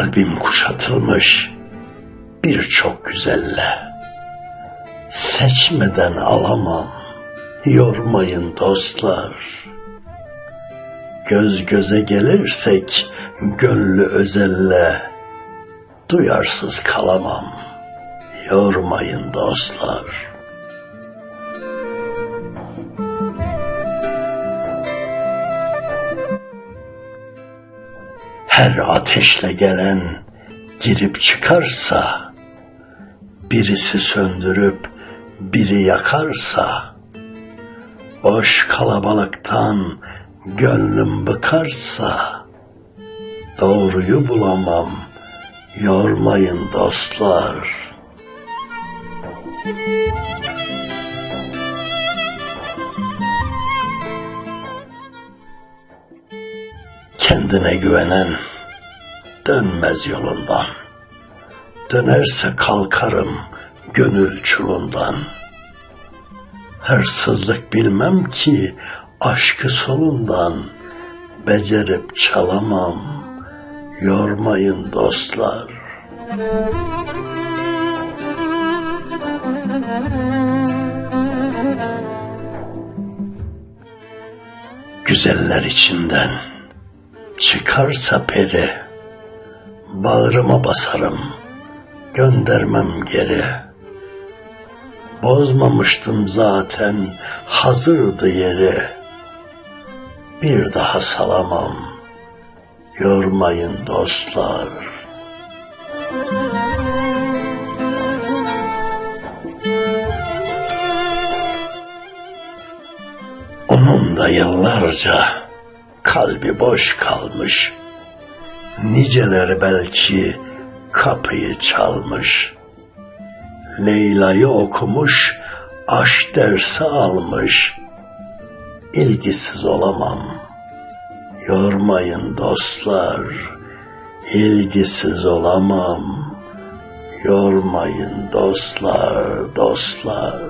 Kalbim kuşatılmış birçok güzelle. Seçmeden alamam, yormayın dostlar. Göz göze gelirsek gönlü özelle, duyarsız kalamam, yormayın dostlar. Her ateşle gelen girip çıkarsa, birisi söndürüp biri yakarsa, boş kalabalıktan gönlüm bıkarsa, doğruyu bulamam, yormayın dostlar. Kendine güvenen dönmez yolundan. Dönerse kalkarım gönül çulundan. Hırsızlık bilmem ki aşkı solundan. Becerip çalamam, yormayın dostlar. Güzeller içinden çıkarsa peri, bağrıma basarım, göndermem geri. Bozmamıştım zaten, hazırdı yeri. Bir daha salamam, yormayın dostlar. Onun da yıllarca kalbi boş kalmış. Niceleri belki kapıyı çalmış. Leyla'yı okumuş, aşk dersi almış. İlgisiz olamam. Yormayın dostlar. İlgisiz olamam. Yormayın dostlar, dostlar.